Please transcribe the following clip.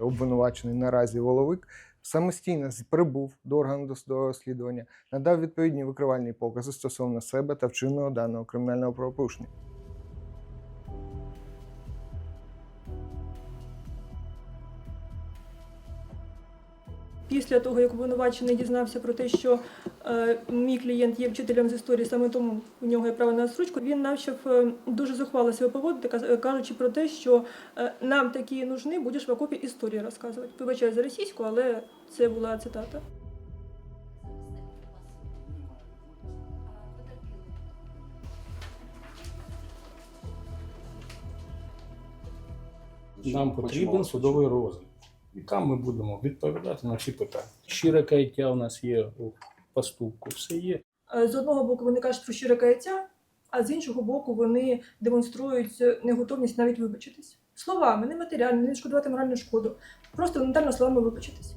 Обвинувачений наразі Воловик самостійно прибув до органу досудового розслідування, надав відповідні викривальні покази стосовно себе та вчиненого даного кримінального правопорушення. Після того, як обвинувачений дізнався про те, що е, мій клієнт є вчителем з історії, саме тому у нього є право на розстрочку, він почав е, дуже зухвало себе поводити, кажучи про те, що е, нам такі нужні, будеш в окопі історії розказувати. Вибачаю за російську, але це була цитата. Нам потрібен судовий розгляд. І там ми будемо відповідати на всі питання. Щире каяття у нас є у поступку, все є. Е, З одного боку, вони кажуть про щире каяття, а з іншого боку, вони демонструють неготовність навіть вибачитись. Словами, не матеріально, не шкодувати моральну шкоду. Просто елементарно словами вибачитись.